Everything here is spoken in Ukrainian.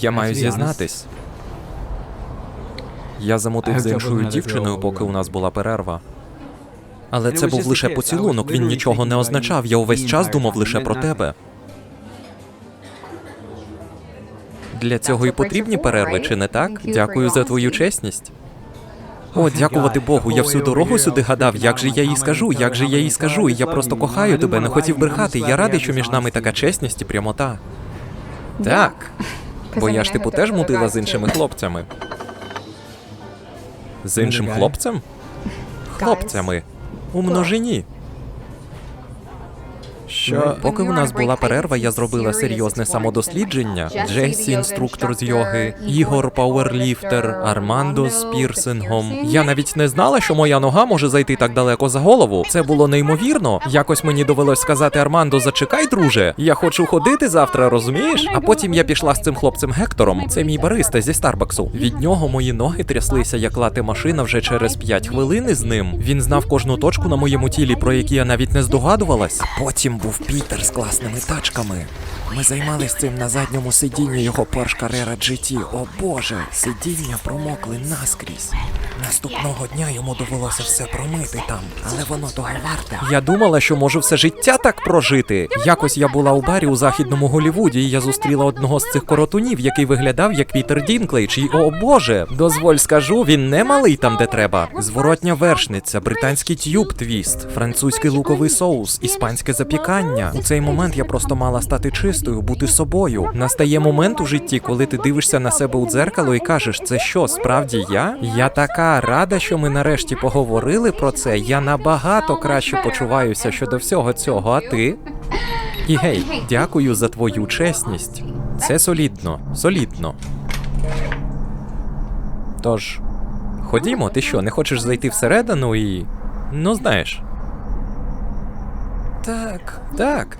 Я маю зізнатись. Я замутив з іншою дівчиною, поки у нас була перерва. Але це був лише поцілунок, він нічого не означав. Я увесь час думав лише про тебе. Для цього і потрібні перерви, чи не так? Дякую за твою чесність. О, дякувати Богу, я всю дорогу сюди гадав, як же я їй скажу, як же я їй скажу, і я просто кохаю тебе, не хотів брехати. Я радий, що між нами така чесність і прямота. Так. Бо я ж типу теж мутила з іншими хлопцями. З іншим хлопцем? Хлопцями. У множині. Що поки у нас була перерва, я зробила серйозне самодослідження. Джейсі, інструктор з йоги, Ігор пауерліфтер, Армандо з пірсингом. Я навіть не знала, що моя нога може зайти так далеко за голову. Це було неймовірно. Якось мені довелось сказати Армандо, зачекай, друже. Я хочу ходити завтра, розумієш? А потім я пішла з цим хлопцем Гектором. Це мій бариста зі Старбаксу. Від нього мої ноги тряслися, як лати машина вже через 5 хвилин із ним. Він знав кожну точку на моєму тілі, про які я навіть не здогадувалась. А потім був Пітер з класними тачками. Ми займались цим на задньому сидінні його Porsche Carrera GT. О боже, сидіння промокли наскрізь. Наступного дня йому довелося все промити там, але воно того варте. Я думала, що можу все життя так прожити. Якось я була у барі у західному Голівуді, і я зустріла одного з цих коротунів, який виглядав як Пітер Дінклейдж. І о боже, дозволь скажу, він не малий там, де треба. Зворотня вершниця, британський тюб твіст, французький луковий соус, іспанське запікання. У цей момент я просто мала стати чистою, бути собою. Настає момент у житті, коли ти дивишся на себе у дзеркало і кажеш, це що, справді я? Я така рада, що ми нарешті поговорили про це. Я набагато краще почуваюся щодо всього цього, а ти? І гей, дякую за твою чесність. Це солідно, солідно. Тож, ходімо, ти що, не хочеш зайти всередину і. Ну, знаєш. Так, так.